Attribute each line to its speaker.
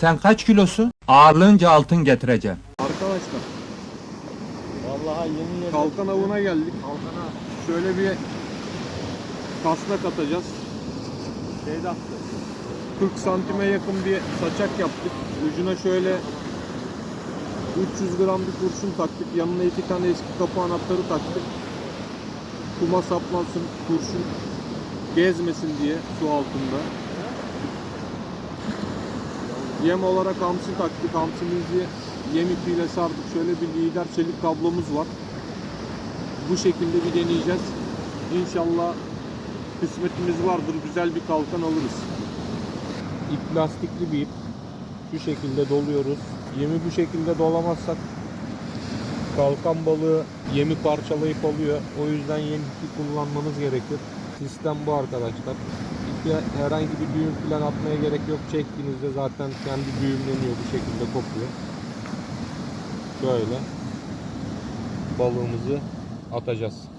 Speaker 1: Sen kaç kilosun? Ağırlığınca altın getireceğim.
Speaker 2: Arkadaşlar
Speaker 3: Vallahi yemin ederim.
Speaker 2: kalkan avına geldik.
Speaker 3: Kalkana
Speaker 2: Şöyle bir kasnak atacağız.
Speaker 3: şeyde attı.
Speaker 2: 40 santime yakın bir saçak yaptık. Ucuna şöyle 300 gram bir kurşun taktık. Yanına iki tane eski kapı anahtarı taktık. Kuma saplansın kurşun gezmesin diye su altında. Yem olarak hamsi taktık. Hamsimizi yem ipiyle sardık. Şöyle bir lider çelik kablomuz var. Bu şekilde bir deneyeceğiz. İnşallah kısmetimiz vardır. Güzel bir kalkan alırız. İp lastikli bir ip. Şu şekilde doluyoruz. Yemi bu şekilde dolamazsak kalkan balığı yemi parçalayıp alıyor. O yüzden yem ipi kullanmanız gerekir. Sistem bu arkadaşlar. Herhangi bir düğüm falan atmaya gerek yok. Çektiğinizde zaten kendi düğümleniyor bu şekilde kopuyor. Böyle balığımızı atacağız.